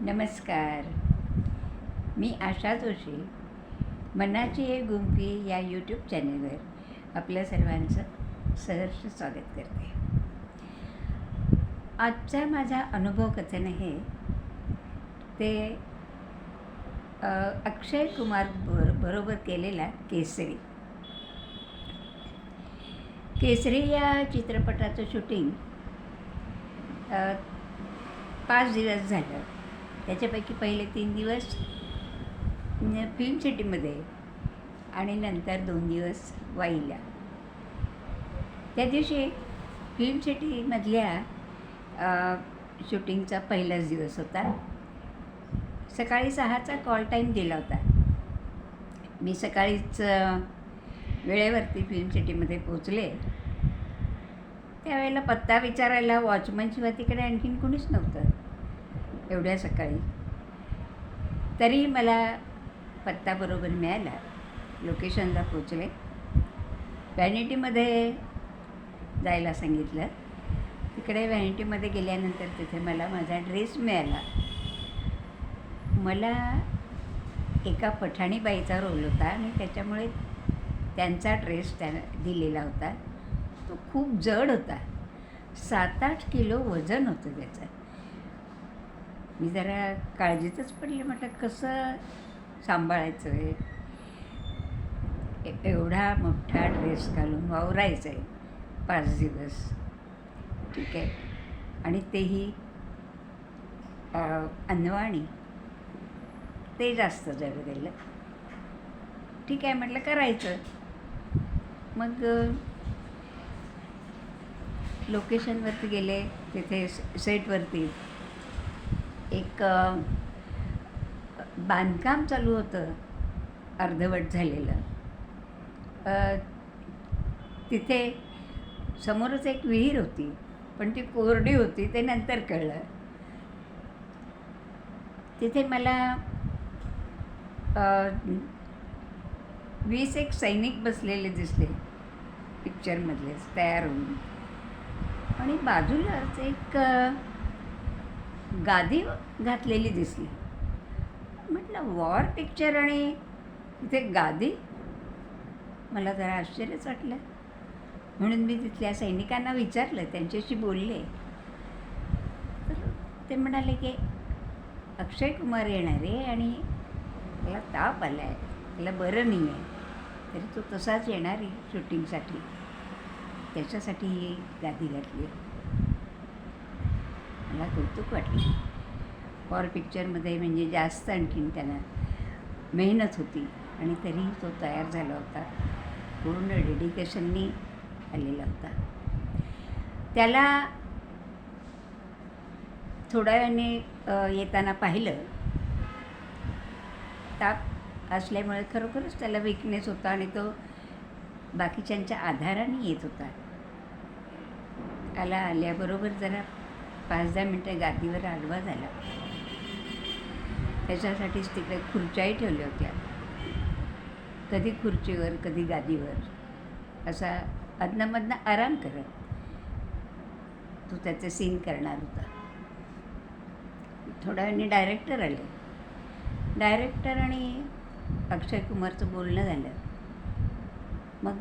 नमस्कार. मी आशा जोशी. मनाची हे गुंफी या यूट्यूब चॅनेलवर आपल्या सर्वांचं सहर्ष स्वागत करते. आजचा माझा अनुभव कथन आहे. ते अक्षय कुमार बर बरोबर केलेला केसरी. केसरी या चित्रपटाचं शूटिंग पाच दिवस झालं. त्याच्यापैकी पहिले तीन दिवस फिल्म सिटीमध्ये आणि नंतर दोन दिवस वाईला त्या दिवशी फिल्म सिटीमधल्या शूटिंगचा पहिलाच दिवस होता. सकाळी सहाचा कॉल टाईम दिला होता. मी सकाळीच वेळेवरती फिल्म सिटीमध्ये पोचले त्यावेळेला पत्ता विचारायला वॉचमनशिवाय तिकडे आणखीन कोणीच नव्हतं. एवढ्या सकाळी. तरी मला पत्ता बरोबर मिळाला. लोकेशनला पोचले व्हॅनिटीमध्ये जायला सांगितलं. तिकडे व्हॅनिटीमध्ये गेल्यानंतर तिथे मला माझा ड्रेस मिळाला. मला एका पठाणी बाईचा रोल होता आणि त्याच्यामुळे त्यांचा ड्रेस त्या दिलेला होता. तो खूप जड होता. सात आठ किलो वजन होतं त्याचं. मी जरा काळजीतच पडले म्हटलं कसं सांभाळायचं आहे ए- एवढा मोठा ड्रेस घालून वावरायचं आहे पाच दिवस. ठीक आहे. आणि तेही अ, अनवाणी ते जास्त जड गेलं ठीक आहे म्हटलं करायचं. मग लोकेशनवरती गेले तिथे सेटवरती एक बांधकाम चालू होतं. अर्धवट झालेलं. तिथे समोरच एक विहीर होती पण ती कोरडी होती ते नंतर कळलं. तिथे मला वीस एक सैनिक बसलेले दिसले पिक्चरमधलेच तयार होऊन. आणि बाजूलाच एक गादी घातलेली दिसली. म्हटलं वॉर पिक्चर आणि तिथे गादी? मला जरा आश्चर्यच वाटलं. म्हणून मी तिथल्या सैनिकांना विचारलं त्यांच्याशी बोलले. तर ते म्हणाले की अक्षय कुमार येणार आहे आणि त्याला ताप आला आहे त्याला बरं नाही आहे. तरी तो तसाच येणार आहे शूटिंगसाठी. त्याच्यासाठी ही गादी घातली मला कौतुक वाटलं. फॉर पिक्चरमध्ये म्हणजे जास्त आणखीन त्यांना मेहनत होती आणि तरीही तो तयार झाला होता. पूर्ण डेडिकेशननी आलेला होता. त्याला थोड्या वेळाने येताना पाहिलं. ताप असल्यामुळे खरोखरच त्याला विकनेस होता आणि तो बाकीच्यांच्या आधाराने येत होता. आला आल्याबरोबर जरा पाच दहा मिनटं गादीवर आडवा झाला. त्याच्यासाठीच तिकडे खुर्च्याही ठेवल्या होत्या. कधी खुर्चीवर कधी गादीवर. असा अदनामधनं आराम करत तो त्याचे सीन करणार होता. थोड्या वेळाने डायरेक्टर आले. डायरेक्टर आणि अक्षय कुमारचं बोलणं झालं. मग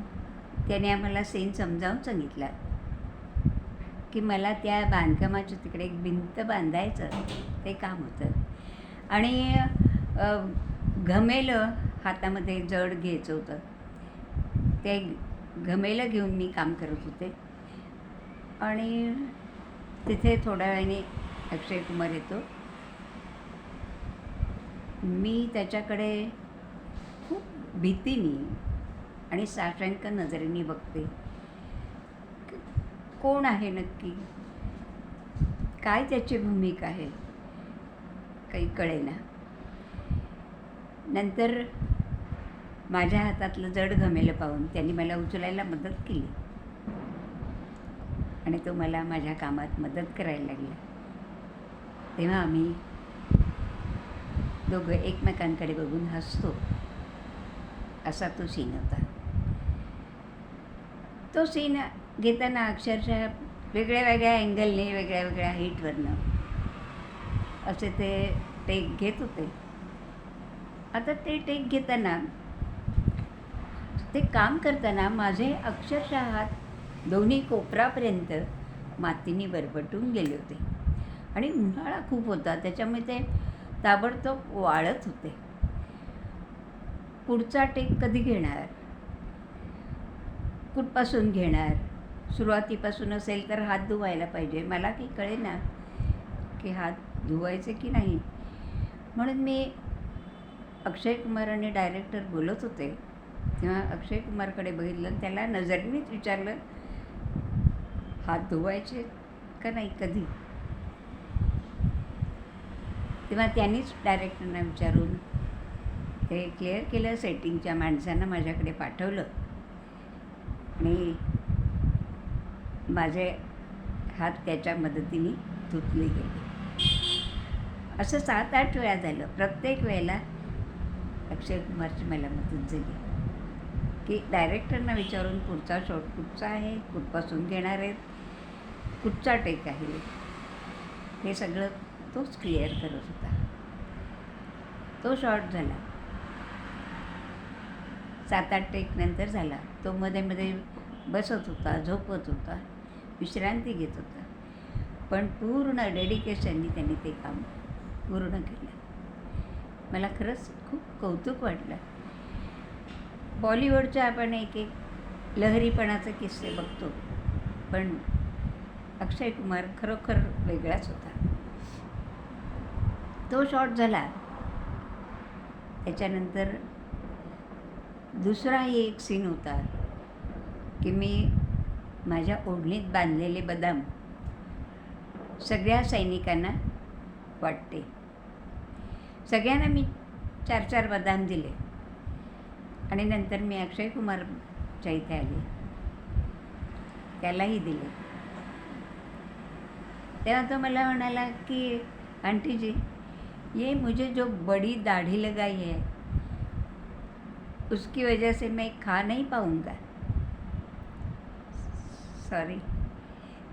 त्याने आम्हाला सीन समजावून सांगितला. की मला त्या बांधकामाच्या तिकडे एक भिंत बांधायचं ते काम होतं. आणि घमेलं हातामध्ये जड घ्यायचं होतं. ते घमेलं घेऊन मी काम करत होते. आणि तिथे थोड्या वेळाने अक्षय कुमार येतो. मी त्याच्याकडे खूप भीतीने आणि साशंक नजरेने बघते. कोण आहे नक्की? काय त्याची भूमिका आहे? काही कळेना. नंतर माझ्या हातातलं जड घमेलं पाहून त्यांनी मला उचलायला मदत केली. आणि तो मला माझ्या कामात मदत करायला लागला. तेव्हा आम्ही दोघं एकमेकांकडे बघून हसतो. असा तो सीन होता. तो सीन घेताना अक्षरशः वेगळ्या वेगळ्या अँगलने वेगळ्या वेगळ्या हाईटवरनं असे ते टेक घेत होते. आता ते टेक घेताना ते काम करताना माझे अक्षरशः हात दोन्ही कोपरापर्यंत मातीने बरबटून गेले होते. आणि उन्हाळा खूप होता त्याच्यामुळे ते ताबडतोब वाळत होते. पुढचा टेक कधी घेणार? कुठपासून घेणार? सुरुवातीपासून असेल तर हात धुवायला पाहिजे. मला की कळे ना की हात धुवायचे की नाही. म्हणून मी अक्षय कुमार आणि डायरेक्टर बोलत होते. तेव्हा अक्षय कुमारकडे बघितलं आणि त्याला नजरेनेच विचारलं हात धुवायचे का नाही कधी? तेव्हा त्यांनीच डायरेक्टरना विचारून ते क्लिअर केलं सेटिंगच्या माणसांना माझ्याकडे पाठवलं. आणि माझे हात त्याच्या मदतीने धुतले गेले. असं सात आठ वेळा झालं. प्रत्येक वेळेला अक्षय कुमारची मला मदत झाली. की डायरेक्टरना विचारून पुढचा शॉट कुठचा आहे कुठपासून घेणार आहेत कुठचा टेक आहे? हे सगळं तोच क्लिअर करत होता. तो शॉट झाला. सात आठ टेक नंतर झाला. तो मध्ये मध्ये बसत होता झोपत होता. विश्रांती घेत होता. पण पूर्ण डेडिकेशननी त्यांनी ते काम पूर्ण केलं. मला खरंच खूप कौतुक वाटलं. बॉलिवूडच्या आपण एक एक लहरीपणाचे किस्से बघतो. पण अक्षय कुमार खरोखर वेगळाच होता. तो शॉट झाला. त्याच्यानंतर दुसराही एक सीन होता की मी माझ्या ओढणीत बांधलेले बदाम. सगळ्या सैनिकांना वाटते. सगळ्यांना मी चार चार बदाम दिले. आणि नंतर मी अक्षय कुमारच्या इथे आले. त्यालाही दिले. तेव्हा तो मला म्हणाला की आंटी जी ये मुझे जो बड़ी दाढ़ी लगाई है उसकी वजह से मैं खा नहीं पाऊंगा. सॉरी.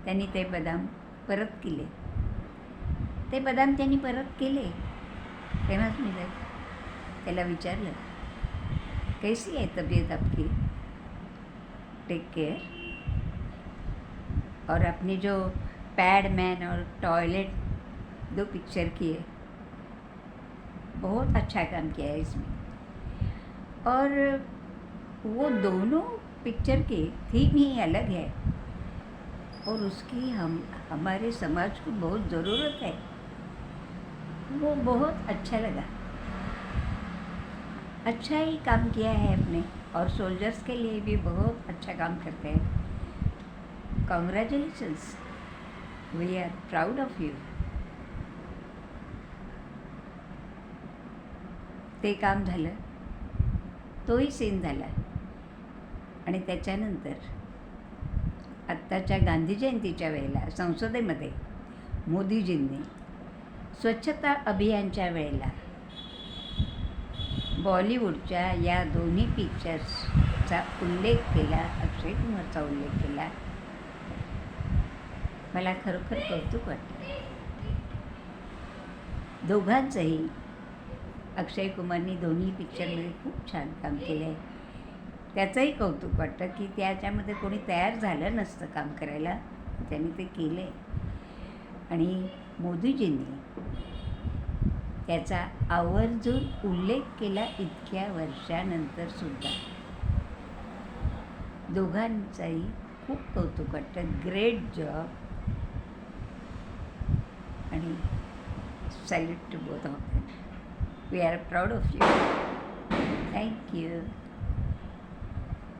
त्यांनी ते बदाम परत केले. ते बदाम त्यांनी परत केले. तेव्हाच मी त्या- त्याला विचारलं कैसी है तबीयत आपकी? टेक केयर और अपनी जो पैड मैन और टॉयलेट दो पिक्चर किए। बहुत अच्छा काम किया है इसमें। और वो दोनों पिक्चर की थीम ही अलग है। और उसकी हम हमारे समाज को बहुत ज़रूरत है। वो बहुत अच्छा लगा। अच्छा ही काम किया है आपने और सोल्जर्स के लिए भी बहुत अच्छा काम करते हैं। Congratulations we are proud of you ते काम झालं तोही सीन झाला। आणि त्याच्यानंतर आत्ताच्या गांधी जयंतीच्या वेळेला संसदेमध्ये मोदीजींनी स्वच्छता अभियानच्या वेळेला बॉलिवूडच्या या दोन्ही पिक्चर्सचा उल्लेख केला अक्षय कुमारचा उल्लेख केला. मला खरोखर कौतुक वाटलं. दोघांचंही अक्षय कुमारनी दोन्ही पिक्चरमध्ये खूप छान काम केलं आहे त्याचंही कौतुक वाटतं की त्याच्यामध्ये कोणी तयार झालं नसतं काम करायला. त्यांनी ते केलं. आहे आणि मोदीजींनी त्याचा आवर्जून उल्लेख केला इतक्या वर्षानंतर सुद्धा. दोघांचाही खूप कौतुक वाटतं. ग्रेट जॉब आणि salute to both of we are proud of you thank you